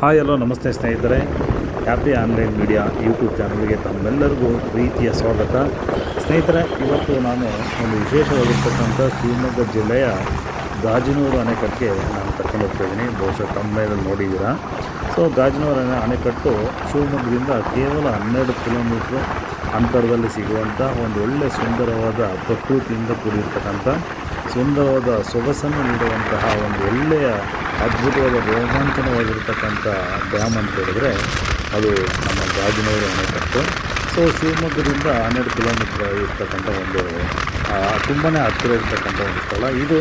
Hi hello ನಮಸ್ತೆ ಸ್ನೇಹಿತರೆ. Happy online media YouTube ಚಾನಲ್ಗೆ ತಮ್ಮೆಲ್ಲರಿಗೂ ಪ್ರೀತಿಯ ಸ್ವಾಗತ. ಸ್ನೇಹಿತರೆ, ಇವತ್ತು ನಾನು ಒಂದು ವಿಶೇಷವಾಗಿರ್ತಕ್ಕಂಥ ಶಿವಮೊಗ್ಗ ಜಿಲ್ಲೆಯ ಗಾಜಿನೂರು ಅಣೆಕಟ್ಟಿಗೆ ನಾನು ಕರ್ಕೊಂಡು ಬಹುಶಃ ತಮ್ಮೇಲೆ ನೋಡಿದ್ದೀರಾ. ಸೊ ಗಾಜಿನೂರು ಅಣೆ, ಅಣೆಕಟ್ಟು ಶಿವಮೊಗ್ಗದಿಂದ ಕೇವಲ ಹನ್ನೆರಡು ಕಿಲೋಮೀಟ್ರ್ ಅಂತರದಲ್ಲಿ ಸಿಗುವಂಥ ಒಂದು ಒಳ್ಳೆಯ ಸುಂದರವಾದ ಪ್ರಕೃತಿಯಿಂದ ಕೂಡಿರ್ತಕ್ಕಂಥ ಸುಂದರವಾದ ಸೊಗಸನ್ನು ನೀಡುವಂತಹ ಒಂದು ಒಳ್ಳೆಯ ಅದ್ಭುತವಾದ ರೋಮಾಂಚನವಾಗಿರ್ತಕ್ಕಂಥ ಡ್ಯಾಮ್ ಅಂತ ಹೇಳಿದ್ರೆ ಅದು ನಮ್ಮ ಗಾಜಿನವರು ಅಣೆಕಟ್ಟು. ಸೊ ಶಿವಮೊಗ್ಗದಿಂದ ಹನ್ನೆರಡು ಕಿಲೋಮೀಟ್ರ್ ಇರ್ತಕ್ಕಂಥ ಒಂದು ತುಂಬಾ ಹತ್ತಿರ ಇರ್ತಕ್ಕಂಥ ಒಂದು ಸ್ಥಳ. ಇದು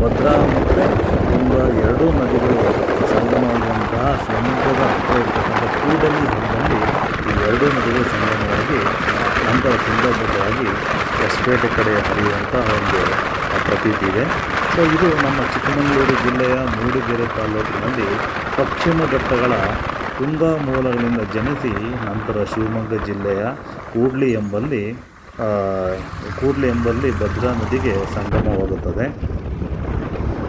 ಭದ್ರಾ ಮತ್ತು ತುಂಬ ಎರಡೂ ನದಿಗಳು ಸಂಗಮವಾಗುವಂತಹ ಸಮುದ್ರದ ಹತ್ತಿರ ಇರ್ತಕ್ಕಂಥ ಕೂಡಲಿ ಹಂಗಲ್ಲಿ ಈ ಎರಡೂ ನದಿಗಳು ಸಂಗಮವಾಗಿ, ನಂತರ ತುಂಗಭದ್ರವಾಗಿ ಹೊಸಪೇಟೆ ಕಡೆ ಹರಿಯುವಂತಹ ಒಂದು ಪ್ರತೀತಿ ಇದೆ. ಸೊ ಇದು ನಮ್ಮ ಚಿಕ್ಕಮಗಳೂರು ಜಿಲ್ಲೆಯ ಮೂಡಿಗೆರೆ ತಾಲೂಕಿನಲ್ಲಿ ಪಶ್ಚಿಮ ಘಟ್ಟಗಳ ತುಂಗಾ ಮೂಲಗಳಿಂದ ಜನಿಸಿ ನಂತರ ಶಿವಮೊಗ್ಗ ಜಿಲ್ಲೆಯ ಕೂಡ್ಲಿ ಎಂಬಲ್ಲಿ ಕೂಡ್ಲಿ ಎಂಬಲ್ಲಿ ಭದ್ರಾ ನದಿಗೆ ಸಂಗಮವಾಗುತ್ತದೆ.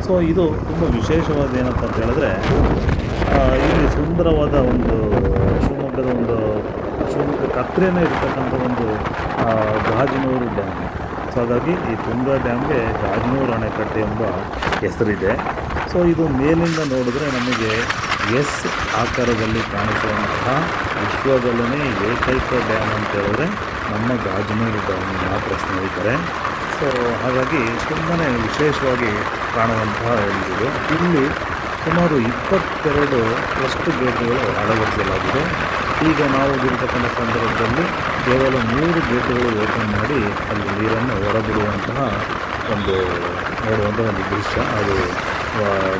ಸೊ ಇದು ತುಂಬ ವಿಶೇಷವಾದ ಏನಪ್ಪ ಅಂತ ಹೇಳಿದ್ರೆ ಇಲ್ಲಿ ಸುಂದರವಾದ ಒಂದು ಶಿವಮೊಗ್ಗದ ಒಂದು ಶಿವಮೊಗ್ಗಕ್ಕೆ ಹತ್ತಿರನೇ ಇರ್ತಕ್ಕಂಥ ಒಂದು ಗಾಜನೂರು ಡ್ಯಾಮ್. ಹಾಗಾಗಿ ಈ ತುಂಗಾ ಡ್ಯಾಮ್ಗೆ ರಾಜನೂರು ಅಣೆಕಟ್ಟೆ ಎಂಬ ಹೆಸರಿದೆ. ಸೊ ಇದು ಮೇಲಿಂದ ನೋಡಿದ್ರೆ ನಮಗೆ ಎಸ್ ಆಕಾರದಲ್ಲಿ ಕಾಣಿಸುವಂತಹ ವಿಶ್ವದಲ್ಲೇ ಏಕೈಕ ಡ್ಯಾಮ್ ಅಂತ ಹೇಳಿದ್ರೆ ನಮ್ಮ ಗಾಜನೂರು ಡ್ಯಾಮ್ ಮಾತ್ರ ಸ್ನೇಹಿತರೆ ಸೊ ಹಾಗಾಗಿ ತುಂಬಾ ವಿಶೇಷವಾಗಿ ಕಾಣುವಂತಹ ಇದು ಇಲ್ಲಿ ಸುಮಾರು ಇಪ್ಪತ್ತೆರಡು ಟ್ರಸ್ಟ್ ಗೇಟ್ಗಳು ಅಳವಡಿಸಲಾಗಿದೆ. ಈಗ ನಾವು ಇರತಕ್ಕಂಥ ಸಂದರ್ಭದಲ್ಲಿ ಕೇವಲ ಮೂರು ಗೇಟುಗಳು ಓಪನ್ ಮಾಡಿ ಅಲ್ಲಿ ನೀರನ್ನು ಹೊರಬಿಡುವಂತಹ ಒಂದು ನೋಡುವಂಥ ಒಂದು ದೃಶ್ಯ. ಅದು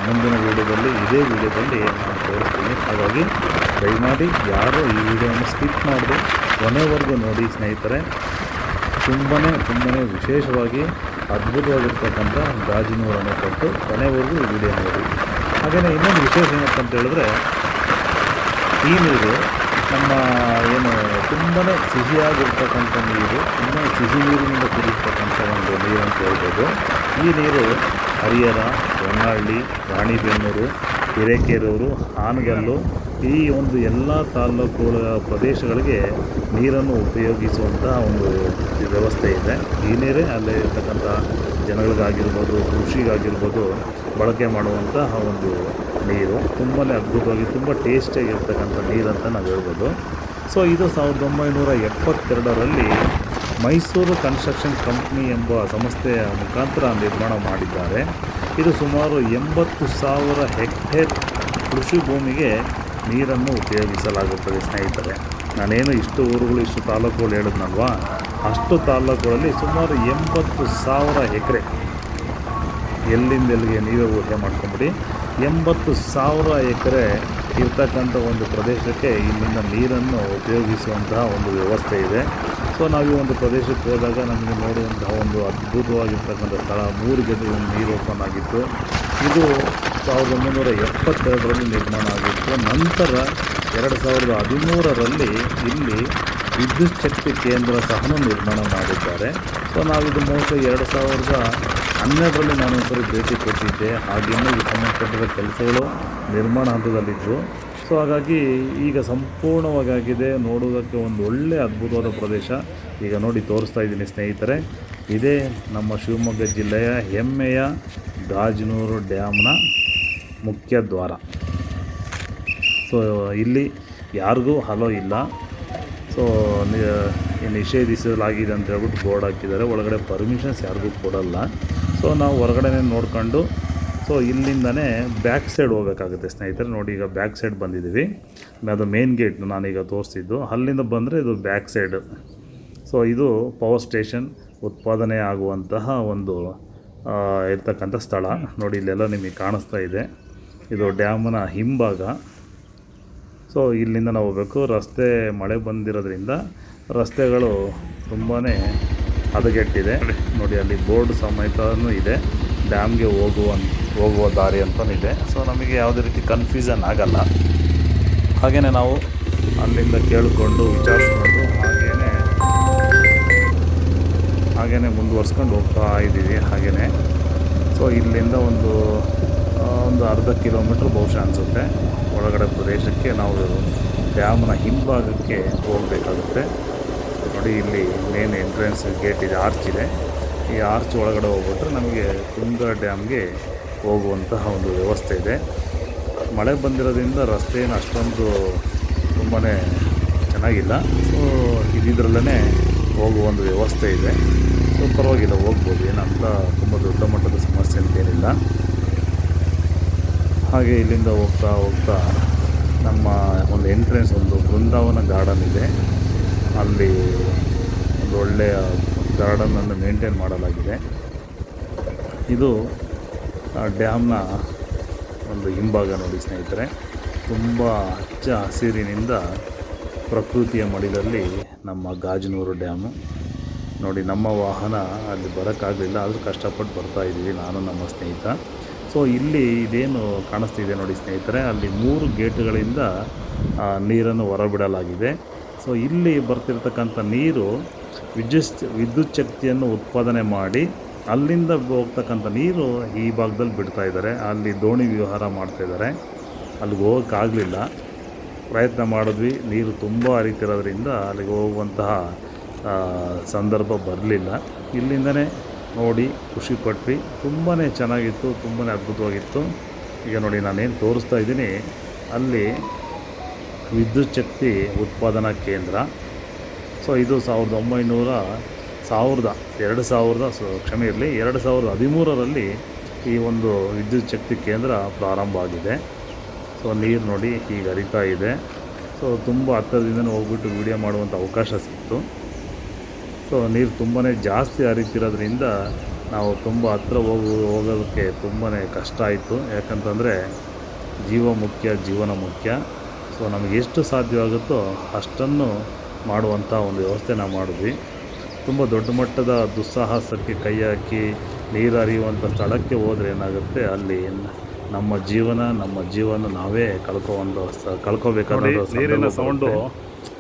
ಮುಂದಿನ ವೀಡಿಯೋದಲ್ಲಿ ಇದೇ ವೀಡಿಯೋದಲ್ಲಿ ನಾನು ತೋರಿಸ್ತೀನಿ. ಹಾಗಾಗಿ ದಯಮಾಡಿ ಯಾರು ಈ ವಿಡಿಯೋನ ಸ್ಕಿಪ್ ಮಾಡಿದೆ ಕೊನೆವರೆಗೂ ನೋಡಿ ಸ್ನೇಹಿತರೆ. ತುಂಬಾ ತುಂಬಾ ವಿಶೇಷವಾಗಿ ಅದ್ಭುತವಾಗಿರ್ತಕ್ಕಂಥ ಗಾಜಿನೂರನ್ನು ಕೊಟ್ಟು ಕೊನೆವರೆಗೂ ಈ ವಿಡಿಯೋ ನೋಡಿ. ಹಾಗೆಯೇ ಇನ್ನೊಂದು ವಿಶೇಷ ಏನಪ್ಪ ಅಂತ ಹೇಳಿದ್ರೆ, ಈ ನೀರು ನಮ್ಮ ಏನು ತುಂಬಾ ಸಿಹಿಯಾಗಿರ್ತಕ್ಕಂಥ ನೀರು ತುಂಬ ಸಿಹಿ ನೀರಿನಿಂದ ಕೂಡಿರ್ತಕ್ಕಂಥ ಒಂದು ನೀರು ಅಂತ ಹೇಳ್ಬೋದು. ಈ ನೀರು ಹರಿಹರ, ಹೊನ್ನಾಳಿ, ರಾಣಿಬೆನ್ನೂರು, ಹಿರೇಕೆರೂರು, ಹಾನಗಲ್ಲು, ಈ ಒಂದು ಎಲ್ಲ ತಾಲ್ಲೂಕುಗಳ ಪ್ರದೇಶಗಳಿಗೆ ನೀರನ್ನು ಉಪಯೋಗಿಸುವಂಥ ಒಂದು ವ್ಯವಸ್ಥೆ ಇದೆ. ಈ ನೀರೇ ಅಲ್ಲೇ ಇರ್ತಕ್ಕಂಥ ಜನಗಳಿಗಾಗಿರ್ಬೋದು ಕೃಷಿಗಾಗಿರ್ಬೋದು ಬಳಕೆ ಮಾಡುವಂತಹ ಒಂದು ನೀರು. ತುಂಬಾ ಅದ್ಭುತವಾಗಿ ತುಂಬ ಟೇಸ್ಟಿಯಾಗಿರ್ತಕ್ಕಂಥ ನೀರು ಅಂತ ನಾವು ಹೇಳ್ಬೋದು. ಸೊ ಇದು ಸಾವಿರದ ಒಂಬೈನೂರ ಎಪ್ಪತ್ತೆರಡರಲ್ಲಿ ಮೈಸೂರು ಕನ್ಸ್ಟ್ರಕ್ಷನ್ ಕಂಪ್ನಿ ಎಂಬ ಸಂಸ್ಥೆಯ ಮುಖಾಂತರ ನಿರ್ಮಾಣ ಮಾಡಿದ್ದಾರೆ. ಇದು ಸುಮಾರು ಎಂಬತ್ತು ಸಾವಿರ ಹೆಕ್ಟೇರ್ ಕೃಷಿ ಭೂಮಿಗೆ ನೀರನ್ನು ಉಪಯೋಗಿಸಲಾಗುತ್ತದೆ ಸ್ನೇಹಿತರೆ. ನಾನೇನು ಇಷ್ಟು ಊರುಗಳು, ಇಷ್ಟು ತಾಲೂಕುಗಳು ಹೇಳಿದ್ನಲ್ವಾ? ಅಷ್ಟು ತಾಲೂಕುಗಳಲ್ಲಿ ಸುಮಾರು ಎಂಬತ್ತು ಸಾವಿರ ಎಕರೆ. ಎಲ್ಲಿಂದ ಎಲ್ಲಿಗೆ ನೀವೇ ಊಹೆ ಮಾಡ್ಕೊಂಬಿಡಿ. ಎಂಬತ್ತು ಸಾವಿರ ಎಕರೆ ಇರ್ತಕ್ಕಂಥ ಒಂದು ಪ್ರದೇಶಕ್ಕೆ ಇಲ್ಲಿಂದ ನೀರನ್ನು ಉಪಯೋಗಿಸುವಂತಹ ಒಂದು ವ್ಯವಸ್ಥೆ ಇದೆ. ಸೊ, ನಾವು ಈ ಒಂದು ಪ್ರದೇಶಕ್ಕೆ ಹೋದಾಗ ನಮಗೆ ನೋಡುವಂತಹ ಒಂದು ಅದ್ಭುತವಾಗಿರ್ತಕ್ಕಂಥ ಸ್ಥಳ, ಮೂರು ಗಂಟೆ ಒಂದು ನೀರು ಓಪನ್ ಆಗಿತ್ತು. ಇದು ಸಾವಿರದ ಒಂಬೈನೂರ ಎಪ್ಪತ್ತೆರಡರಲ್ಲಿ ನಿರ್ಮಾಣ ಆಗಿತ್ತು. ನಂತರ ಎರಡು ಸಾವಿರದ ಹದಿಮೂರರಲ್ಲಿ ಇಲ್ಲಿ ವಿದ್ಯುತ್ ಶಕ್ತಿ ಕೇಂದ್ರ ಸಹ ನಿರ್ಮಾಣ ಮಾಡಿದ್ದಾರೆ. ಸೊ ನಾವಿದು ಮೂಲಕ ಎರಡು ಸಾವಿರದ ಹನ್ನೆರಡರಲ್ಲಿ ನಾನು ಒಂದ್ಸರಿ ಭೇಟಿ ಕೊಟ್ಟಿದ್ದೆ. ಹಾಗೆಯೇ ಈ ಸಂಬಂಧಪಟ್ಟಿರುವ ಕೆಲಸಗಳು ನಿರ್ಮಾಣ ಹಂತದಲ್ಲಿದ್ದವು ಸೊ ಹಾಗಾಗಿ ಈಗ ಸಂಪೂರ್ಣವಾಗಿ ಆಗಿದೆ ನೋಡೋದಕ್ಕೆ ಒಂದು ಒಳ್ಳೆ ಅದ್ಭುತವಾದ ಪ್ರದೇಶ. ಈಗ ನೋಡಿ ತೋರಿಸ್ತಾ ಇದ್ದೀನಿ ಸ್ನೇಹಿತರೆ. ಇದೇ ನಮ್ಮ ಶಿವಮೊಗ್ಗ ಜಿಲ್ಲೆಯ ಹೆಮ್ಮೆಯ ಗಾಜನೂರು ಡ್ಯಾಮ್ನ ಮುಖ್ಯ ದ್ವಾರ. ಸೊ ಇಲ್ಲಿ ಯಾರಿಗೂ ಹಲೋ ಇಲ್ಲ. ಸೊ ನಿಷೇಧಿಸಲಾಗಿದೆ ಅಂತ ಹೇಳ್ಬಿಟ್ಟು ಬೋರ್ಡ್ ಹಾಕಿದ್ದಾರೆ. ಒಳಗಡೆ ಪರ್ಮಿಷನ್ಸ್ ಯಾರಿಗೂ ಕೊಡಲ್ಲ. ಸೊ ನಾವು ಹೊರಗಡೆನೇ ನೋಡ್ಕೊಂಡು ಸೊ ಇಲ್ಲಿಂದನೇ ಬ್ಯಾಕ್ ಸೈಡ್ ಹೋಗಬೇಕಾಗುತ್ತೆ ಸ್ನೇಹಿತರೆ. ನೋಡಿ, ಈಗ ಬ್ಯಾಕ್ ಸೈಡ್ ಬಂದಿದ್ದೀವಿ. ಅದು ಮೇನ್ ಗೇಟ್ ನಾನೀಗ ತೋರಿಸ್ತಿದ್ದು. ಅಲ್ಲಿಂದ ಬಂದರೆ ಇದು ಬ್ಯಾಕ್ ಸೈಡ್ ಸೊ ಇದು ಪವರ್ ಸ್ಟೇಷನ್ ಉತ್ಪಾದನೆ ಆಗುವಂತಹ ಒಂದು ಇರ್ತಕ್ಕಂಥ ಸ್ಥಳ. ನೋಡಿ, ಇಲ್ಲೆಲ್ಲ ನಿಮಗೆ ಕಾಣಿಸ್ತಾ ಇದೆ. ಇದು ಡ್ಯಾಮ್ನ ಹಿಂಭಾಗ. ಸೊ ಇಲ್ಲಿಂದ ನಾವು ಹೋಗಬೇಕು. ರಸ್ತೆ ಮಳೆ ಬಂದಿರೋದ್ರಿಂದ ರಸ್ತೆಗಳು ತುಂಬಾ ಹದಗೆಟ್ಟಿದೆ. ನೋಡಿ, ಅಲ್ಲಿ ಬೋರ್ಡ್ ಸಮೇತನೂ ಇದೆ. ಡ್ಯಾಮ್ಗೆ ಹೋಗುವ ಹೋಗುವ ದಾರಿ ಅಂತಲೂ ಇದೆ. ಸೊ ನಮಗೆ ಯಾವುದೇ ರೀತಿ ಕನ್ಫ್ಯೂಷನ್ ಆಗಲ್ಲ. ಹಾಗೆಯೇ ನಾವು ಅಲ್ಲಿಂದ ಕೇಳಿಕೊಂಡು ವಿಚಾರಿಸ್ಕೊಂಡು ಹಾಗೆಯೇ ಹಾಗೆಯೇ ಮುಂದುವರ್ಸ್ಕೊಂಡು ಹೋಗ್ತಾ ಇದ್ದೀವಿ. ಹಾಗೆಯೇ ಸೊ ಇಲ್ಲಿಂದ ಒಂದು ಒಂದು ಅರ್ಧ ಕಿಲೋಮೀಟ್ರ್ ಬಹುಶಃ ಅನಿಸುತ್ತೆ. ಒಳಗಡೆ ಪ್ರದೇಶಕ್ಕೆ ನಾವು ಡ್ಯಾಮ್ನ ಹಿಂಭಾಗಕ್ಕೆ ಹೋಗಬೇಕಾಗುತ್ತೆ. ನೋಡಿ, ಇಲ್ಲಿ ಮೇನ್ ಎಂಟ್ರೆನ್ಸ್ ಗೇಟ್ ಇದೆ ಆರ್ಚ್ ಇದೆ. ಈ ಆರ್ಚ್ ಒಳಗಡೆ ಹೋಗ್ಬಿಟ್ರೆ ನಮಗೆ ತುಂಗಾ ಡ್ಯಾಮ್ಗೆ ಹೋಗುವಂತಹ ಒಂದು ವ್ಯವಸ್ಥೆ ಇದೆ. ಮಳೆ ಬಂದಿರೋದ್ರಿಂದ ರಸ್ತೆಯನ್ನು ಅಷ್ಟೊಂದು ತುಂಬಾ ಚೆನ್ನಾಗಿಲ್ಲ. ಸೊ ಇದಿದ್ರಲ್ಲೇ ಹೋಗುವ ಒಂದು ವ್ಯವಸ್ಥೆ ಇದೆ. ಸೊ ಪರವಾಗಿಲ್ಲ, ಹೋಗ್ಬೋದು. ಏನಂತ ತುಂಬ ದೊಡ್ಡ ಮಟ್ಟದ ಸಮಸ್ಯೆ ಅಂತೇನಿಲ್ಲ ಹಾಗೆ ಇಲ್ಲಿಂದ ಹೋಗ್ತಾ ಹೋಗ್ತಾ ನಮ್ಮ ಒಂದು ಎಂಟ್ರೆನ್ಸ್ ಒಂದು ಬೃಂದಾವನ ಗಾರ್ಡನ್ ಇದೆ. ಅಲ್ಲಿ ಒಂದು ಒಳ್ಳೆಯ ಗಾರ್ಡನನ್ನು ಮೇಂಟೈನ್ ಮಾಡಲಾಗಿದೆ. ಇದು, ಆ ಡ್ಯಾಮ್ನ ಒಂದು ಹಿಂಭಾಗ ನೋಡಿ ಸ್ನೇಹಿತರೆ. ತುಂಬ ಹಚ್ಚ ಹಸಿರಿನಿಂದ ಪ್ರಕೃತಿಯ ಮಡಿಲಲ್ಲಿ ನಮ್ಮ ಗಾಜನೂರು ಡ್ಯಾಮು ನೋಡಿ, ನಮ್ಮ ವಾಹನ ಅಲ್ಲಿ ಬರೋಕ್ಕಾಗಲಿಲ್ಲ, ಆದರೂ ಕಷ್ಟಪಟ್ಟು ಬರ್ತಾ ಇದ್ದೀವಿ. ನಾನು, ನಮ್ಮ ಸ್ನೇಹಿತ. ಸೊ ಇಲ್ಲಿ ಇದೇನು ಕಾಣಿಸ್ತಿದೆ ನೋಡಿ ಸ್ನೇಹಿತರೆ, ಅಲ್ಲಿ ಮೂರು ಗೇಟ್ಗಳಿಂದ ನೀರನ್ನು ಹೊರಬಿಡಲಾಗಿದೆ. ಸೊ ಇಲ್ಲಿ ಬರ್ತಿರ್ತಕ್ಕಂಥ ನೀರು ವಿದ್ಯುತ್ ವಿದ್ಯುತ್ ಶಕ್ತಿಯನ್ನು ಉತ್ಪಾದನೆ ಮಾಡಿ, ಅಲ್ಲಿಂದ ಹೋಗ್ತಕ್ಕಂಥ ನೀರು ಈ ಭಾಗದಲ್ಲಿ ಬಿಡ್ತಾ ಇದ್ದಾರೆ. ಅಲ್ಲಿ ದೋಣಿ ವ್ಯವಹಾರ ಮಾಡ್ತಾಯಿದ್ದಾರೆ ಅಲ್ಲಿಗೆ ಹೋಗೋಕ್ಕಾಗಲಿಲ್ಲ ಪ್ರಯತ್ನ ಮಾಡಿದ್ವಿ. ನೀರು ತುಂಬ ಹರಿತಿರೋದ್ರಿಂದ ಅಲ್ಲಿಗೆ ಹೋಗುವಂತಹ ಸಂದರ್ಭ ಬರಲಿಲ್ಲ. ಇಲ್ಲಿಂದನೇ ನೋಡಿ ಖುಷಿ ಪಟ್ವಿ. ತುಂಬಾ ಚೆನ್ನಾಗಿತ್ತು ತುಂಬಾ ಅದ್ಭುತವಾಗಿತ್ತು. ಈಗ ನೋಡಿ ನಾನೇನು ತೋರಿಸ್ತಾ ಇದ್ದೀನಿ. ಅಲ್ಲಿ ವಿದ್ಯುತ್ ಶಕ್ತಿ ಉತ್ಪಾದನಾ ಕೇಂದ್ರ. ಸೊ ಇದು ಸಾವಿರದ ಒಂಬೈನೂರ ಸಾವಿರದ, ಎರಡು ಸಾವಿರದ ಕ್ಷಮೆ ಇರಲಿ, ಎರಡು ಸಾವಿರದ ಹದಿಮೂರರಲ್ಲಿ ಈ ಒಂದು ವಿದ್ಯುತ್ ಶಕ್ತಿ ಕೇಂದ್ರ ಪ್ರಾರಂಭ ಆಗಿದೆ. ಸೊ ನೀರು ನೋಡಿ ಈಗ ಹರಿತಾ ಇದೆ. ಸೊ ತುಂಬ ಹತ್ತಿರದಿಂದನೂ ಹೋಗ್ಬಿಟ್ಟು ವಿಡಿಯೋ ಮಾಡುವಂಥ ಅವಕಾಶ ಸಿಕ್ತು ಸೊ ನೀರು ತುಂಬಾ ಜಾಸ್ತಿ ಹರಿತಿರೋದ್ರಿಂದ ನಾವು ತುಂಬ ಹತ್ರ ಹೋಗು, ಹೋಗೋದಕ್ಕೆ ತುಂಬಾ ಕಷ್ಟ ಆಯಿತು. ಯಾಕಂತಂದರೆ ಜೀವ ಮುಖ್ಯ, ಜೀವನ ಮುಖ್ಯ. ಸೊ ನಮಗೆ ಎಷ್ಟು ಸಾಧ್ಯವಾಗುತ್ತೋ ಅಷ್ಟನ್ನು ಮಾಡುವಂಥ ಒಂದು ವ್ಯವಸ್ಥೆ ನಾವು ಮಾಡಿದ್ವಿ. ತುಂಬ ದೊಡ್ಡ ಮಟ್ಟದ ದುಸ್ಸಾಹಸಕ್ಕೆ ಕೈ ಹಾಕಿ ನೀರು ಹರಿಯುವಂಥ ಸ್ಥಳಕ್ಕೆ ಹೋದರೆ ಏನಾಗುತ್ತೆ? ಅಲ್ಲಿ ನಮ್ಮ ಜೀವನ ನಮ್ಮ ಜೀವನ ನಾವೇ ಕಳ್ಕೊಂಡು ಕಳ್ಕೊಬೇಕಾದ ನೀರಿನ ಸೌಂಡು.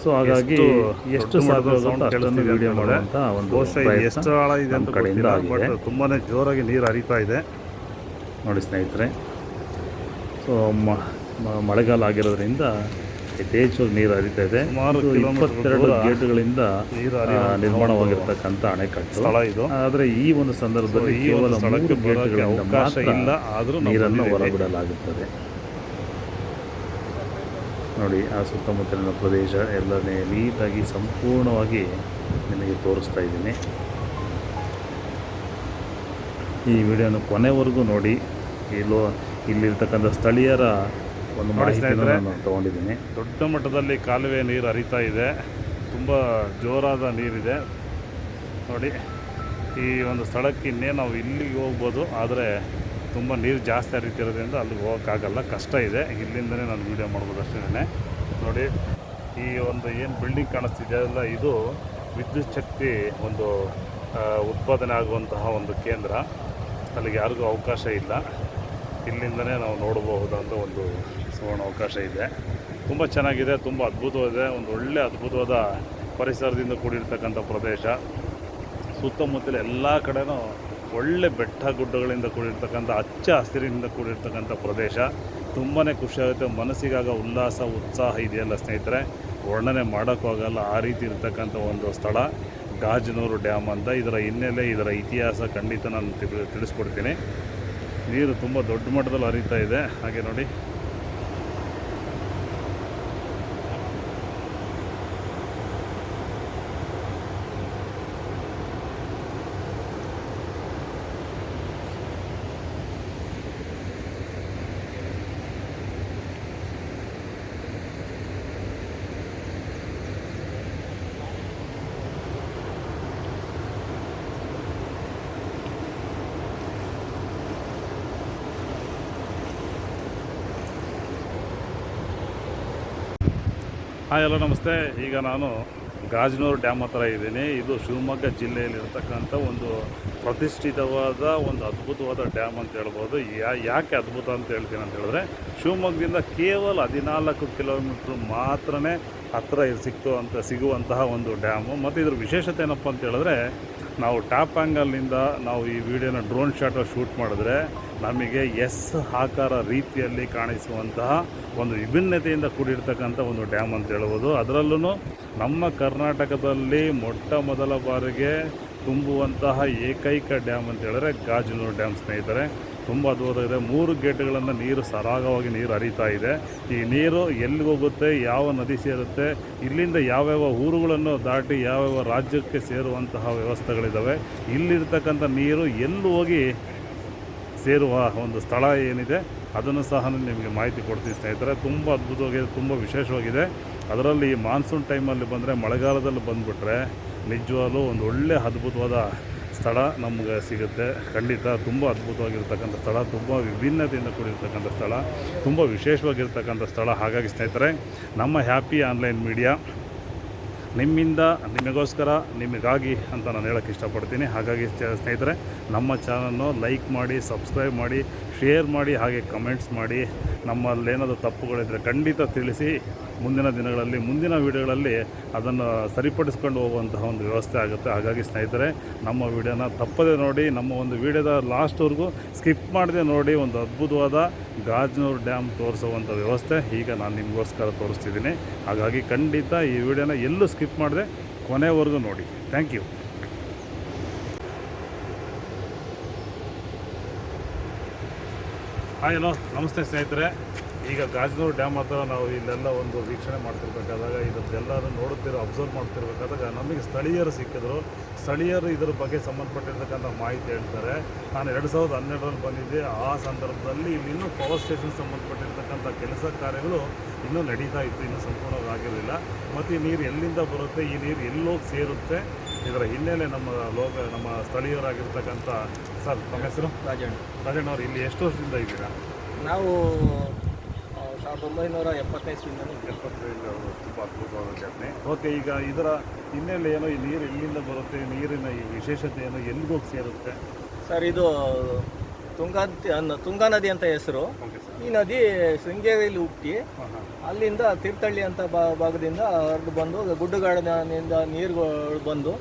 ಸೊ ಹಾಗಾಗಿ ಎಷ್ಟು ವಿಡಿಯೋ ಮಾಡುವಂಥ ಒಂದು ಎಷ್ಟು ಆಳ ಇದೆ ಅಂತ ಕಡೆಯಿಂದ ಆಗಿದೆ. ತುಂಬಾನೇ ಜೋರಾಗಿ ನೀರು ಹರಿತಾ ಇದೆ. ನೋಡಿ ಸ್ನೇಹಿತರೆ ಸೊ ಮಳೆಗಾಲ ಆಗಿರೋದ್ರಿಂದ ಯಥೇಚ್ಛವಾಗಿ ನೀರು ಹರಿತಾ ಇದೆ. ಸುಮಾರು ಇಪ್ಪತ್ತೆರಡು ಗೇಟ್ಗಳಿಂದ ನಿರ್ಮಾಣವಾಗಿರ್ತಕ್ಕಂಥ ಅಣೆಕಟ್ಟು. ಇದು. ಆದರೆ ಈ ಒಂದು ಸಂದರ್ಭದಲ್ಲಿ ಕೇವಲ ಮೂರು ಗೇಟ್ಗಳಿಂದ ಮಾತ್ರ ನೀರನ್ನು ಹೊರಬಿಡಲಾಗುತ್ತದೆ. ನೋಡಿ ಆ ಸುತ್ತಮುತ್ತಲಿನ ಪ್ರದೇಶ ಎಲ್ಲನೇ ನೀಟಾಗಿ ಸಂಪೂರ್ಣವಾಗಿ ನಿಮಗೆ ತೋರಿಸ್ತಾ ಇದ್ದೀನಿ. ಈ ವಿಡಿಯೋನ ಕೊನೆವರೆಗೂ ನೋಡಿ. ಇಲ್ಲೋ ಇಲ್ಲಿರ್ತಕ್ಕಂಥ ಸ್ಥಳೀಯರ ಒಂದು. ನಾನು ತೊಗೊಂಡಿದ್ದೀನಿ. ದೊಡ್ಡ ಮಟ್ಟದಲ್ಲಿ ಕಾಲುವೆ ನೀರು ಹರಿತಾ ಇದೆ. ತುಂಬ ಜೋರಾದ ನೀರಿದೆ. ನೋಡಿ ಈ ಒಂದು ಸ್ಥಳಕ್ಕೆ ಇನ್ನೇ ನಾವು ಇಲ್ಲಿಗೆ ಹೋಗ್ಬೋದು. ಆದರೆ ತುಂಬ ನೀರು ಜಾಸ್ತಿ ಹರಿತಿರೋದ್ರಿಂದ ಅಲ್ಲಿಗೆ ಹೋಗೋಕ್ಕಾಗಲ್ಲ. ಕಷ್ಟ ಇದೆ. ಇಲ್ಲಿಂದನೇ ನಾನು ವೀಡಿಯೋ ಮಾಡ್ಬೋದು ಅಷ್ಟೇ ನೋಡಿ, ಈ ಒಂದು ಏನು ಬಿಲ್ಡಿಂಗ್ ಕಾಣಿಸ್ತಿದೆ ಅಲ್ಲ ಇದು ವಿದ್ಯುತ್ ಶಕ್ತಿ ಒಂದು ಉತ್ಪಾದನೆ ಆಗುವಂತಹ ಒಂದು ಕೇಂದ್ರ. ಅಲ್ಲಿಗೆ ಯಾರಿಗೂ ಅವಕಾಶ ಇಲ್ಲ. ಇಲ್ಲಿಂದನೇ ನಾವು ನೋಡಬಹುದಾದ ಒಂದು ಸುವರ್ಣ ಅವಕಾಶ ಇದೆ. ತುಂಬ ಚೆನ್ನಾಗಿದೆ, ತುಂಬ ಅದ್ಭುತವಾಗಿದೆ. ಒಂದು ಒಳ್ಳೆ ಅದ್ಭುತವಾದ ಪರಿಸರದಿಂದ ಕೂಡಿರ್ತಕ್ಕಂಥ ಪ್ರದೇಶ. ಸುತ್ತಮುತ್ತಲ ಎಲ್ಲ ಕಡೆನೂ ಒಳ್ಳೆ ಬೆಟ್ಟ ಗುಡ್ಡಗಳಿಂದ ಕೂಡಿರ್ತಕ್ಕಂಥ ಹಚ್ಚ ಹಸಿರಿನಿಂದ ಕೂಡಿರ್ತಕ್ಕಂಥ ಪ್ರದೇಶ. ತುಂಬಾ ಖುಷಿಯಾಗುತ್ತೆ ಮನಸ್ಸಿಗಾಗ ಉಲ್ಲಾಸ, ಉತ್ಸಾಹ ಇದೆಯಲ್ಲ ಸ್ನೇಹಿತರೆ. ವರ್ಣನೆ ಮಾಡೋಕ್ಕೂ ಆಗಲ್ಲ, ಆ ರೀತಿ ಇರ್ತಕ್ಕಂಥ ಒಂದು ಸ್ಥಳ. ಗಾಜನೂರು ಡ್ಯಾಮ್ ಅಂತ ಇದರ ಹಿನ್ನೆಲೆ, ಇದರ ಇತಿಹಾಸ ಖಂಡಿತ ನಾನು ತಿಳಿ, ತಿಳಿಸ್ಕೊಡ್ತೀನಿ. ನೀರು ತುಂಬ ದೊಡ್ಡ ಮಟ್ಟದಲ್ಲಿ ಹರಿತಾ ಇದೆ. ಹಾಗೆ ನೋಡಿ. ಹಾಯ್ ಎಲ್ಲ ನಮಸ್ತೆ. ಈಗ ನಾನು ಗಾಜನೂರು ಡ್ಯಾಮ್ ಹತ್ರ ಇದ್ದೀನಿ. ಇದು ಶಿವಮೊಗ್ಗ ಜಿಲ್ಲೆಯಲ್ಲಿರ್ತಕ್ಕಂಥ ಒಂದು ಪ್ರತಿಷ್ಠಿತವಾದ ಒಂದು ಅದ್ಭುತವಾದ ಡ್ಯಾಮ್ ಅಂತ ಹೇಳ್ಬೋದು. ಯಾ, ಯಾಕೆ ಅದ್ಭುತ ಅಂತ ಹೇಳ್ತೀನಿ ಅಂತ ಹೇಳಿದ್ರೆ, ಶಿವಮೊಗ್ಗದಿಂದ ಕೇವಲ ಹದಿನಾಲ್ಕು ಕಿಲೋಮೀಟ್ರ್ ಮಾತ್ರನೇ ಹತ್ತಿರ ಸಿಕ್ತು ಅಂತ, ಸಿಗುವಂತಹ ಒಂದು ಡ್ಯಾಮು. ಮತ್ತು ಇದ್ರ ವಿಶೇಷತೆ ಏನಪ್ಪ ಅಂತ ಹೇಳಿದ್ರೆ ನಾವು ಟಾಪ್ ಆ್ಯಂಗಲ್ನಿಂದ ನಾವು ಈ ವಿಡಿಯೋನ ಡ್ರೋನ್ ಶಾಟ್ ಶೂಟ್ ಮಾಡಿದ್ರೆ ನಮಗೆ ಎಸ್ ಆಕಾರ ರೀತಿಯಲ್ಲಿ ಕಾಣಿಸುವಂತಹ ಒಂದು ವಿಭಿನ್ನತೆಯಿಂದ ಕೂಡಿರ್ತಕ್ಕಂಥ ಒಂದು ಡ್ಯಾಮ್ ಅಂತ ಹೇಳ್ಬೋದು. ಅದರಲ್ಲೂ ನಮ್ಮ ಕರ್ನಾಟಕದಲ್ಲಿ ಮೊಟ್ಟ ಮೊದಲ ಬಾರಿಗೆ ತುಂಬುವಂತಹ ಏಕೈಕ ಡ್ಯಾಮ್ ಅಂತ ಹೇಳಿದ್ರೆ ಗಾಜನೂರು ಡ್ಯಾಮ್ ಸ್ನೇಹಿತರೆ. ತುಂಬ ಅದ್ಭುತವಾಗಿದೆ ಮೂರು ಗೇಟ್ಗಳನ್ನು ನೀರು ಸರಾಗವಾಗಿ ನೀರು ಹರಿತಾ ಇದೆ. ಈ ನೀರು ಎಲ್ಲಿ ಹೋಗುತ್ತೆ, ಯಾವ ನದಿ ಸೇರುತ್ತೆ, ಇಲ್ಲಿಂದ ಯಾವ್ಯಾವ ಊರುಗಳನ್ನು ದಾಟಿ ಯಾವ್ಯಾವ ರಾಜ್ಯಕ್ಕೆ ಸೇರುವಂತಹ ವ್ಯವಸ್ಥೆಗಳಿದ್ದಾವೆ ಇಲ್ಲಿರ್ತಕ್ಕಂಥ ನೀರು ಎಲ್ಲಿ ಹೋಗಿ ಸೇರುವ ಒಂದು ಸ್ಥಳ ಏನಿದೆ, ಅದನ್ನು ಸಹ ನಾನು ನಿಮಗೆ ಮಾಹಿತಿ ಕೊಡ್ತೀನಿ ಸ್ನೇಹಿತರೆ. ತುಂಬ ಅದ್ಭುತವಾಗಿದೆ, ತುಂಬ ವಿಶೇಷವಾಗಿದೆ. ಅದರಲ್ಲಿ ಮಾನ್ಸೂನ್ ಟೈಮಲ್ಲಿ ಬಂದರೆ, ಮಳೆಗಾಲದಲ್ಲಿ ಬಂದುಬಿಟ್ರೆ ನಿಜವಾಗಲೂ ಒಂದು ಒಳ್ಳೆಯ ಅದ್ಭುತವಾದ ಸ್ಥಳ ನಮಗೆ ಸಿಗುತ್ತೆ. ಖಂಡಿತ ತುಂಬ ಅದ್ಭುತವಾಗಿರ್ತಕ್ಕಂಥ ಸ್ಥಳ, ತುಂಬ ವಿಭಿನ್ನತೆಯಿಂದ ಕೂಡಿರ್ತಕ್ಕಂಥ ಸ್ಥಳ, ತುಂಬ ವಿಶೇಷವಾಗಿರ್ತಕ್ಕಂಥ ಸ್ಥಳ. ಹಾಗಾಗಿ ಸ್ನೇಹಿತರೆ, ನಮ್ಮ ಹ್ಯಾಪಿ ಆನ್ಲೈನ್ ಮೀಡಿಯಾ ನಿಮ್ಮಿಂದ, ನಿಮಗೋಸ್ಕರ, ನಿಮಗಾಗಿ ಅಂತ ನಾನು ಹೇಳೋಕ್ಕೆ ಇಷ್ಟಪಡ್ತೀನಿ. ಹಾಗಾಗಿ ಸ್ನೇಹಿತರೆ, ನಮ್ಮ ಚಾನಲ್ನು ಲೈಕ್ ಮಾಡಿ, ಸಬ್ಸ್ಕ್ರೈಬ್ ಮಾಡಿ, ಶೇರ್ ಮಾಡಿ, ಹಾಗೆ ಕಮೆಂಟ್ಸ್ ಮಾಡಿ. ನಮ್ಮಲ್ಲೇನಾದರೂ ತಪ್ಪುಗಳಿದ್ದರೆ ಖಂಡಿತ ತಿಳಿಸಿ. ಮುಂದಿನ ದಿನಗಳಲ್ಲಿ, ಮುಂದಿನ ವಿಡಿಯೋಗಳಲ್ಲಿ ಅದನ್ನು ಸರಿಪಡಿಸ್ಕೊಂಡು ಹೋಗುವಂತಹ ಒಂದು ವ್ಯವಸ್ಥೆ ಆಗುತ್ತೆ. ಹಾಗಾಗಿ ಸ್ನೇಹಿತರೆ, ನಮ್ಮ ವಿಡಿಯೋನ ತಪ್ಪದೆ ನೋಡಿ, ನಮ್ಮ ಒಂದು ವಿಡಿಯೋದ ಲಾಸ್ಟ್ವರೆಗೂ ಸ್ಕಿಪ್ ಮಾಡದೆ ನೋಡಿ, ಒಂದು ಅದ್ಭುತವಾದ ಗಾಜನೂರು ಡ್ಯಾಮ್ ತೋರಿಸುವಂಥ ವ್ಯವಸ್ಥೆ ಈಗ ನಾನು ನಿಮಗೋಸ್ಕರ ತೋರಿಸ್ತಿದ್ದೀನಿ. ಹಾಗಾಗಿ ಖಂಡಿತ ಈ ವಿಡಿಯೋನ ಎಲ್ಲೂ ಸ್ಕಿಪ್ ಮಾಡದೆ ಕೊನೆವರೆಗೂ ನೋಡಿ. Thank you. Hi, hello. ನಮಸ್ತೆ ಸ್ನೇಹಿತರೆ. ಈಗ ಗಾಜನೂರು ಡ್ಯಾಮ್ ಹತ್ರ ನಾವು ಇಲ್ಲೆಲ್ಲ ಒಂದು ವೀಕ್ಷಣೆ ಮಾಡ್ತಿರ್ಬೇಕಾದಾಗ ಇದನ್ನೆಲ್ಲರೂ ನೋಡುತ್ತಿರೋ ಅಬ್ಸರ್ವ್ ಮಾಡ್ತಿರ್ಬೇಕಾದಾಗ ನಮಗೆ ಸ್ಥಳೀಯರು ಸಿಕ್ಕಿದ್ರು. ಸ್ಥಳೀಯರು ಇದರ ಬಗ್ಗೆ ಸಂಬಂಧಪಟ್ಟಿರ್ತಕ್ಕಂಥ ಮಾಹಿತಿ ಹೇಳ್ತಾರೆ. ನಾನು ಎರಡು ಸಾವಿರದ ಹನ್ನೆರಡರಲ್ಲಿ ಬಂದಿದ್ದೆ. ಆ ಸಂದರ್ಭದಲ್ಲಿ ಇಲ್ಲಿ ಇನ್ನೂ ಪವರ್ ಸ್ಟೇಷನ್ ಸಂಬಂಧಪಟ್ಟಿರ್ತಕ್ಕಂಥ ಕೆಲಸ ಕಾರ್ಯಗಳು ಇನ್ನೂ ನಡೀತಾ ಇತ್ತು ಇನ್ನೂ ಸಂಪೂರ್ಣವಾಗಿ ಆಗಿರಲಿಲ್ಲ ಮತ್ತು ಈ ನೀರು ಎಲ್ಲಿಂದ ಬರುತ್ತೆ ಈ ನೀರು ಎಲ್ಲೋಗಿ ಸೇರುತ್ತೆ ಇದರ ಹಿನ್ನೆಲೆ ನಮ್ಮ ಲೋಕ ನಮ್ಮ ಸ್ಥಳೀಯರಾಗಿರ್ತಕ್ಕಂಥ ಸರ್ ತಮ್ಮ ಹೆಸರು? ರಾಜಣ್ಣ. ರಾಜಣ್ಣ ಅವರು ಇಲ್ಲಿ ಎಷ್ಟು ವರ್ಷದಿಂದ ಇದ್ದೀರಾ? ನಾವು ಸಾವಿರದ ಒಂಬೈನೂರ ಎಪ್ಪತ್ತೈದು ತುಂಬ ಅದ್ಭುತವಾದ ಘಟನೆ. ಓಕೆ ಈಗ ಇದರ ಹಿನ್ನೆಲೆ ಏನೋ? ಈ ನೀರು ಎಲ್ಲಿಂದ ಬರುತ್ತೆ? ನೀರಿನ ಈ ವಿಶೇಷತೆ ಏನೋ? ಎಲ್ಲಿಗೋಗಿ ಸೇರುತ್ತೆ? ಸರ್ ಇದು ತುಂಗಾ ಅನ್ನ- ತುಂಗಾ ನದಿ ಅಂತ ಹೆಸರು. ಈ ನದಿ ಶೃಂಗೇರಿಯಲ್ಲಿ ಹುಟ್ಟಿ ಅಲ್ಲಿಂದ ತೀರ್ಥಹಳ್ಳಿ ಅಂತ ಭಾಗದಿಂದ ಹರಿದು ಬಂದು ಗುಡ್ಡಗಾಡಿನಿಂದ ನೀರುಗಳು ಬಂದು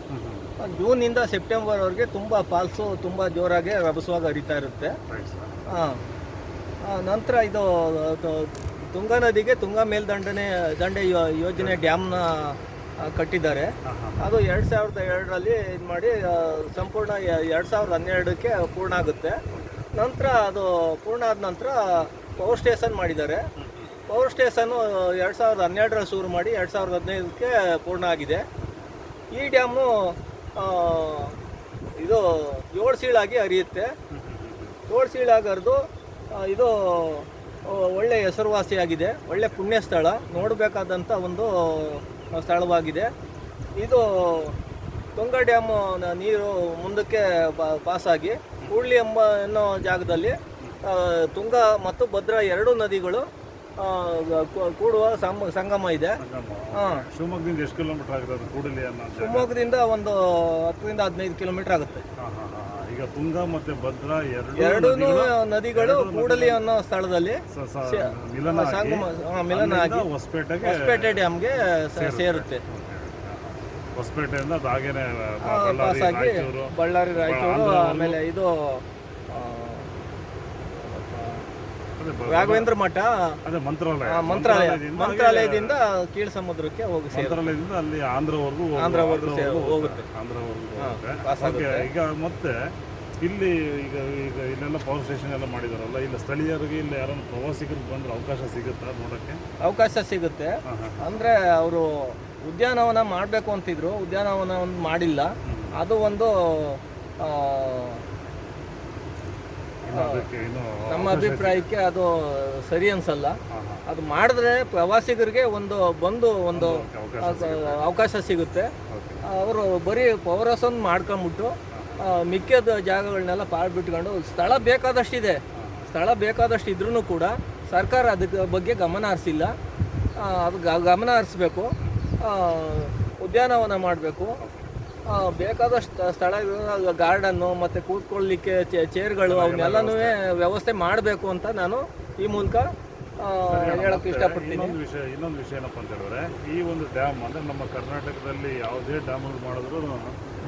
ಜೂನಿಂದ ಸೆಪ್ಟೆಂಬರ್ವರೆಗೆ ತುಂಬ ಫಾಲ್ಸು ತುಂಬ ಜೋರಾಗಿ ರಭಸವಾಗಿ ಹರಿತಾ ಇರುತ್ತೆ. ಹಾಂ. ನಂತರ ಇದು ತುಂಗಾ ನದಿಗೆ ತುಂಗಾ ಮೇಲ್ದಂಡನೆ ದಂಡೆ ಯೋ- ಯೋಜನೆ ಡ್ಯಾಮ್ನ ಕಟ್ಟಿದ್ದಾರೆ. ಅದು ಎರಡು ಸಾವಿರದ ಎರಡರಲ್ಲಿ ಇದು ಮಾಡಿ ಸಂಪೂರ್ಣ ಎರಡು ಸಾವಿರದ ಹನ್ನೆರಡಕ್ಕೆ ಪೂರ್ಣ ಆಗುತ್ತೆ. ನಂತರ ಅದು ಪೂರ್ಣ ಆದ ನಂತರ ಪವರ್ ಸ್ಟೇಷನ್ ಮಾಡಿದ್ದಾರೆ. ಪವರ್ ಸ್ಟೇಷನ್ನು ಎರಡು ಸಾವಿರದ ಹನ್ನೆರಡರಲ್ಲಿ ಶುರು ಮಾಡಿ ಎರಡು ಸಾವಿರದ ಹದಿನೈದಕ್ಕೆ ಪೂರ್ಣ ಆಗಿದೆ. ಈ ಡ್ಯಾಮು ಇದು ಏಳು ಸೀಳಾಗಿ ಹರಿಯುತ್ತೆ ಏಳು ಸೀಳಾಗಿ ಹರಿದು ಇದು ಒಳ್ಳೆಯ ಒಳ್ಳೆ ಹೆಸರುವಾಸಿಯಾಗಿದೆ ಒಳ್ಳೆ ಪುಣ್ಯ ಸ್ಥಳ ನೋಡಬೇಕಾದಂಥ ಒಂದು ಸ್ಥಳವಾಗಿದೆ. ಇದು ತುಂಗ ಡ್ಯಾಮು ನ- ನೀರು ಮುಂದಕ್ಕೆ ಪಾಸಾಗಿ ಕೂಡ್ಲಿ ಎಂಬ ಅನ್ನೋ ಜಾಗದಲ್ಲಿ ತುಂಗ ಮತ್ತು ಭದ್ರಾ ಎರಡೂ ನದಿಗಳು ಕೂಡುವ ಸಂಗಮ ಇದೆ. ಶಿವಮೊಗ್ಗದಿಂದ ಎಷ್ಟು ಕಿಲೋಮೀಟರ್ ಆಗುತ್ತೆ? ಶಿವಮೊಗ್ಗದಿಂದ ಒಂದು ಹತ್ತರಿಂದ ಹದಿನೈದು ಕಿಲೋಮೀಟರ್ ಆಗುತ್ತೆ. ಈಗ ತುಂಗಾ ಮತ್ತೆ ಭದ್ರಾ ಎರಡು ಎರಡೂ ನದಿಗಳು ಕೂಡಲಿ ಅನ್ನೋ ಸ್ಥಳದಲ್ಲಿ ಮಿಲನ ಆ, ಮಿಲನ ಆಗಿ ಹೊಸಪೇಟೆಗೆ ಹೊಸಪೇಟೆ ಡ್ಯಾಮ್ಗೆ ಸೇರುತ್ತೆ. ಹೊಸಪೇಟೆಯಿಂದ ಹಾಗೇನೆ ಬಳ್ಳಾರಿ ರಾಯಚೂರು ಆಮೇಲೆ ಇದು ಆ, ಅದೇ ಬ- ರಾಘವೇಂದ್ರ ಮಠ ಅದೇ ಮಂತ್ರಾಲಯ. ಮಂತ್ರಾಲಯ. ಮಂತ್ರಾಲಯದಿಂದ ಮಂತ್ರಾಲಯದಿಂದ ಕೀಳ್ ಸಮುದ್ರಕ್ಕೆ ಹೋಗಿ ಮಂತ್ರಾಲಯದಿಂದ ಅಲ್ಲಿ ಆಂಧ್ರವರೆಗೂ ಆಂಧ್ರವರೆಗೂ ಹೋಗುತ್ತೆ. ಆಂಧ್ರವರೆಗೂ ಈಗ ಮತ್ತೆ ಇಲ್ಲಿ ಈಗ ಈಗ ಇಲ್ಲೆಲ್ಲ ಪವರ್ ಸ್ಟೇಷನ್ ಎಲ್ಲ ಮಾಡಿದಾರಲ್ಲ ಇಲ್ಲ ಸ್ಥಳೀಯರಿಗೆ ಇಲ್ಲಿ ಯಾರನ್ನು ಪ್ರವಾಸಿಗರು ಬಂದ್ರೆ ಅವಕಾಶ ಸಿಗುತ್ತಾ ನೋಡೋಕ್ಕೆ? ಅವಕಾಶ ಸಿಗುತ್ತೆ. ಅಂದರೆ ಅವರು ಉದ್ಯಾನವನ ಮಾಡಬೇಕು ಅಂತಿದ್ರು ಉದ್ಯಾನವನ ಒಂದು ಮಾಡಿಲ್ಲ. ಅದು ಒಂದು ಆ, ಇನ್ನು ಅದಕ್ಕೆ ಇನ್ನು ನಮ್ಮ ಅಭಿಪ್ರಾಯಕ್ಕೆ ಅದು ಸರಿ ಅನ್ಸಲ್ಲ. ಅದು ಮಾಡಿದ್ರೆ ಪ್ರವಾಸಿಗರಿಗೆ ಒಂದು ಬಂದು ಒಂದು ಅವಕಾಶ ಸಿಗುತ್ತೆ. ಅವರು ಬರೀ ಪವರಸನ್ ಮಾಡ್ಕೊಂಬಿಟ್ಟು ಮಿಕ್ಕದ ಮಿಕ್ಕಿದ ಜಾಗಗಳನ್ನೆಲ್ಲ ಪಾಳ್ಬಿಟ್ಕೊಂಡು ಸ್ಥಳ ಬೇಕಾದಷ್ಟಿದೆ. ಸ್ಥಳ ಬೇಕಾದಷ್ಟು ಇದ್ರೂ ಕೂಡ ಸರ್ಕಾರ ಅದಕ್ಕೆ ಬಗ್ಗೆ ಗಮನ ಹರಿಸಿಲ್ಲ. ಅದು ಗ- ಗಮನ ಹರಿಸ್ಬೇಕು. ಉದ್ಯಾನವನ ಮಾಡಬೇಕು. ಬೇಕಾದಷ್ಟು ಸ್ಥಳ ಗಾರ್ಡನ್ನು ಮತ್ತು ಕೂತ್ಕೊಳ್ಳಲಿಕ್ಕೆ ಚೇರ್ಗಳು ಅವನ್ನೆಲ್ಲನೂ ವ್ಯವಸ್ಥೆ. ಮಾಡಬೇಕು ಅಂತ ನಾನು ಈ ಮೂಲಕ ಆ, ಸರಿ ಅಣ್ಣ, ಹೇಳಕ್ ಮತ್ತೆ ಇಷ್ಟಪಡ್ತೀನಿ. ಇನ್ನೊಂದು ವಿಷಯ ಇನ್ನೊಂದು ವಿಷಯ ಏನಪ್ಪ ಅಂತ ಹೇಳಿದ್ರೆ ಈ ಒಂದು ಡ್ಯಾಮ್ ಅಂದರೆ ನಮ್ಮ ಕರ್ನಾಟಕದಲ್ಲಿ ಯಾವುದೇ ಡ್ಯಾಮ್ಗಳು ಮಾಡಿದ್ರು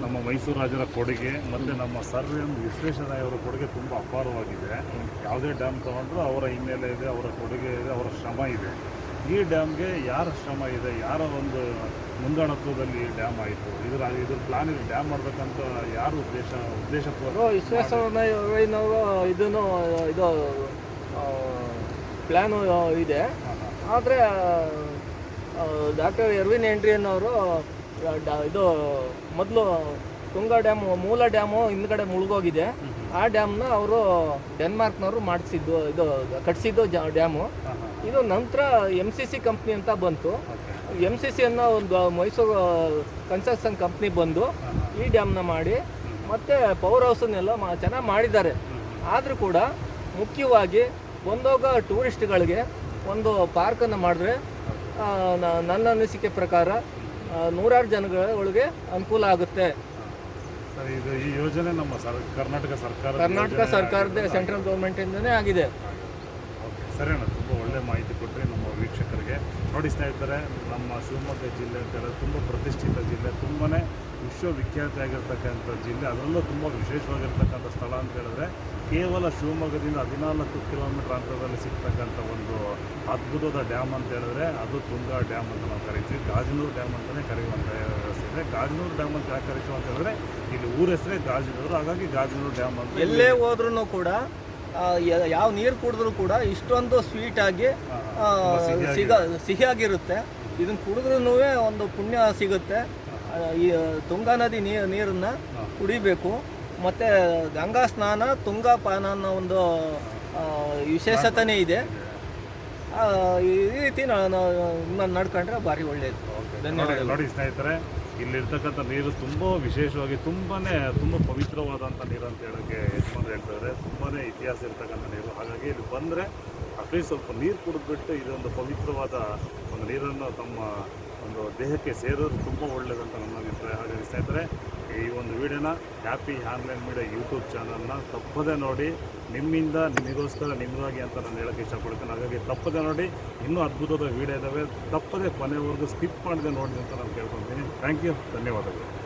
ನಮ್ಮ ಮೈಸೂರು ರಾಜರ ಕೊಡುಗೆ ಮತ್ತು ನಮ್ಮ ಸರ್ ಎಂ ವಿಶ್ವೇಶ್ವರಯ್ಯವರ ಕೊಡುಗೆ ತುಂಬ ಅಪಾರವಾಗಿದೆ. ಯಾವುದೇ ಡ್ಯಾಮ್ ತಗೊಂಡ್ರು ಅವರ ಹಿನ್ನೆಲೆ ಇದೆ ಅವರ ಕೊಡುಗೆ ಇದೆ ಅವರ ಶ್ರಮ ಇದೆ. ಈ ಡ್ಯಾಮ್ಗೆ ಯಾರ ಶ್ರಮ ಇದೆ? ಯಾರ ಒಂದು ಮುಂದಾಳತ್ವದಲ್ಲಿ ಈ ಡ್ಯಾಮ್ ಆಯಿತು. ಇದರ ಇದ್ರ ಪ್ಲಾನ್ ಇದು ಡ್ಯಾಮ್ ಮಾಡಬೇಕಂತ ಯಾರು ಉದ್ದೇಶ ಉದ್ದೇಶ ವಿಶ್ವೇಶ್ವರಯ್ಯನವರು ಇದನ್ನು ಇದು ಪ್ಲ್ಯಾನು ಇದೆ. ಆದರೆ ಡಾಕ್ಟರ್ ಎರ್ವಿನ್ ಎಂಟ್ರಿಯನ್ನವರು ಇದು ಮೊದಲು ತುಂಗಾ ಡ್ಯಾಮು ಮೂಲ ಡ್ಯಾಮು ಹಿಂದ್ಗಡೆ ಮುಳುಗೋಗಿದೆ. ಆ ಡ್ಯಾಮ್ನ ಅವರು ಡೆನ್ಮಾರ್ಕ್ನವರು ಮಾಡಿಸಿದ್ದು ಇದು ಕಟ್ಟಿಸಿದ್ದು ಡ್ಯಾಮು. ಇದು ನಂತರ ಎಂ ಸಿ ಸಿ ಕಂಪ್ನಿ ಅಂತ ಬಂತು. ಎಂ ಸಿ ಸಿ ಅನ್ನೋ ಒಂದು ಮೈಸೂರು ಕನ್ಸ್ಟ್ರಕ್ಷನ್ ಕಂಪ್ನಿ ಬಂದು ಈ ಡ್ಯಾಮ್ನ ಮಾಡಿ ಮತ್ತು ಪವರ್ ಹೌಸನ್ನೆಲ್ಲ ಮಾ ಚೆನ್ನಾಗಿ ಮಾಡಿದ್ದಾರೆ. ಆದರೂ ಕೂಡ ಮುಖ್ಯವಾಗಿ ಬಂದೋಗ ಟೂರಿಸ್ಟ್ಗಳಿಗೆ ಒಂದು ಪಾರ್ಕನ್ನು ಮಾಡಿದ್ರೆ ನನ್ನ ಅನಿಸಿಕೆ ಪ್ರಕಾರ ನೂರಾರು ಜನಗಳಿಗೆ ಅನುಕೂಲ ಆಗುತ್ತೆ. ಇದು ಈ ಯೋಜನೆ ನಮ್ಮ ಸರ್ ಕರ್ನಾಟಕ ಸರ್ಕಾರ ಕರ್ನಾಟಕ ಸರ್ಕಾರದ ಸೆಂಟ್ರಲ್ ಗೌರ್ಮೆಂಟಿಂದನೇ ಆಗಿದೆ. ಓಕೆ ಸರಿ ಅಣ್ಣ ತುಂಬ ಒಳ್ಳೆ ಮಾಹಿತಿ ಕೊಟ್ಟರೆ ನಮ್ಮ ವೀಕ್ಷಕರಿಗೆ. ನೋಡಿ ಸ್ನೇಹಿತರೆ ನಮ್ಮ ಶಿವಮೊಗ್ಗ ಜಿಲ್ಲೆ ಅಂತ ಹೇಳಿದ್ರೆ ತುಂಬ ಪ್ರತಿಷ್ಠಿತ ಜಿಲ್ಲೆ ತುಂಬಾ ವಿಶ್ವವಿಖ್ಯಾತಿಯಾಗಿರ್ತಕ್ಕಂಥ ಜಿಲ್ಲೆ ಅದರಲ್ಲೂ ತುಂಬ ವಿಶೇಷವಾಗಿರ್ತಕ್ಕಂಥ ಸ್ಥಳ ಅಂತ ಹೇಳಿದ್ರೆ ಕೇವಲ ಶಿವಮೊಗ್ಗದಿಂದ ಹದಿನಾಲ್ಕು ಕಿಲೋಮೀಟರ್ ಅಂತರದಲ್ಲಿ ಸಿಗ್ತಕ್ಕಂಥ ಒಂದು ಅದ್ಭುತದ ಡ್ಯಾಮ್ ಅಂತ ಹೇಳಿದ್ರೆ ಅದು ತುಂಗಾ ಡ್ಯಾಮ್ ಅಂತ ನಾವು ಕರಿತೀವಿ. ಗಾಜನೂರು ಡ್ಯಾಮ್ ಅಂತಲೇ ಕರೆಯುವಂಥ ವ್ಯವಸ್ಥೆ ಇದೆ. ಗಾಜನೂರು ಡ್ಯಾಮ್ ಅಂತ ಯಾಕೆ ಕರಿತೀವಿ ಅಂತ ಹೇಳಿದ್ರೆ ಇಲ್ಲಿ ಊರ ಹೆಸರೇ ಗಾಜನೂರು. ಹಾಗಾಗಿ ಗಾಜನೂರು ಡ್ಯಾಮ್ ಅಂತ ಎಲ್ಲೇ ಹೋದ್ರೂ ಕೂಡ ಯಾವ ನೀರು ಕುಡಿದ್ರೂ ಕೂಡ ಇಷ್ಟೊಂದು ಸ್ವೀಟಾಗಿ ಸಿಗ ಸಿಹಿಯಾಗಿರುತ್ತೆ. ಇದನ್ನು ಕುಡಿದ್ರೂ ಒಂದು ಪುಣ್ಯ ಸಿಗುತ್ತೆ. ಈ ತುಂಗಾ ನದಿ ನೀ ನೀರನ್ನು ಕುಡಿಬೇಕು. ಮತ್ತು ಗಂಗಾ ಸ್ನಾನ ತುಂಗಾ ಪಾನ ಅನ್ನೋ ಒಂದು ಆ, ವಿಶೇಷತೆನೇ ಇದೆ. ಈ ರೀತಿ ನಾನು ನಡ್ಕೊಂಡ್ರೆ ಭಾರಿ ಒಳ್ಳೆಯದು ಧನ್ಯವಾದ ನೋಡಿ ನೋಡಿ ಸ್ನೇಹಿತರೆ ಇಲ್ಲಿರ್ತಕ್ಕಂಥ ನೀರು ತುಂಬ ವಿಶೇಷವಾಗಿ ತುಂಬಾ ತುಂಬ ಪವಿತ್ರವಾದಂಥ ನೀರು ಅಂತ ಹೇಳೋಕ್ಕೆ ಯಜಮಾನ್ರು ಹೇಳ್ತಾರೆ ತುಂಬಾ ಇತಿಹಾಸ ಇರ್ತಕ್ಕಂಥ ನೀರು. ಹಾಗಾಗಿ ಇಲ್ಲಿ ಬಂದರೆ ಅಟ್ಲೀಸ್ಟ್ ಸ್ವಲ್ಪ ನೀರು ಕುಡಿದ್ಬಿಟ್ಟು ಇದೊಂದು ಪವಿತ್ರವಾದ ಒಂದು ನೀರನ್ನು ತಮ್ಮ ಒಂದು ದೇಹಕ್ಕೆ ಸೇರೋದು ತುಂಬ ಒಳ್ಳೆಯದಂತ ನನ್ನ ಅಭಿಪ್ರಾಯ. ಹಾಗಾಗಿ ಸ್ನೇಹಿತರೆ ಈ ಒಂದು ವಿಡಿಯೋನ ಹ್ಯಾಪಿ ಆನ್ಲೈನ್ ಮೀಡಿಯಾ ಯೂಟ್ಯೂಬ್ ಚಾನಲ್ನ ತಪ್ಪದೇ ನೋಡಿ, ನಿಮ್ಮಿಂದ ನಿಮಗೋಸ್ಕರ ನಿಮಗಾಗಿ ಅಂತ ನಾನು ಹೇಳೋಕ್ಕೆ ಇಷ್ಟಪಡ್ತೇನೆ. ಹಾಗಾಗಿ ತಪ್ಪದೆ ನೋಡಿ, ಇನ್ನೂ ಅದ್ಭುತವಾದ ವಿಡಿಯೋ ಇದ್ದಾವೆ ತಪ್ಪದೆ ಕೊನೆವರೆಗೂ ಸ್ಕಿಪ್ ಮಾಡದೆ ನೋಡಿ ಅಂತ ನಾನು ಕೇಳ್ಕೊತೀನಿ ಥ್ಯಾಂಕ್ ಯು ಧನ್ಯವಾದಗಳು.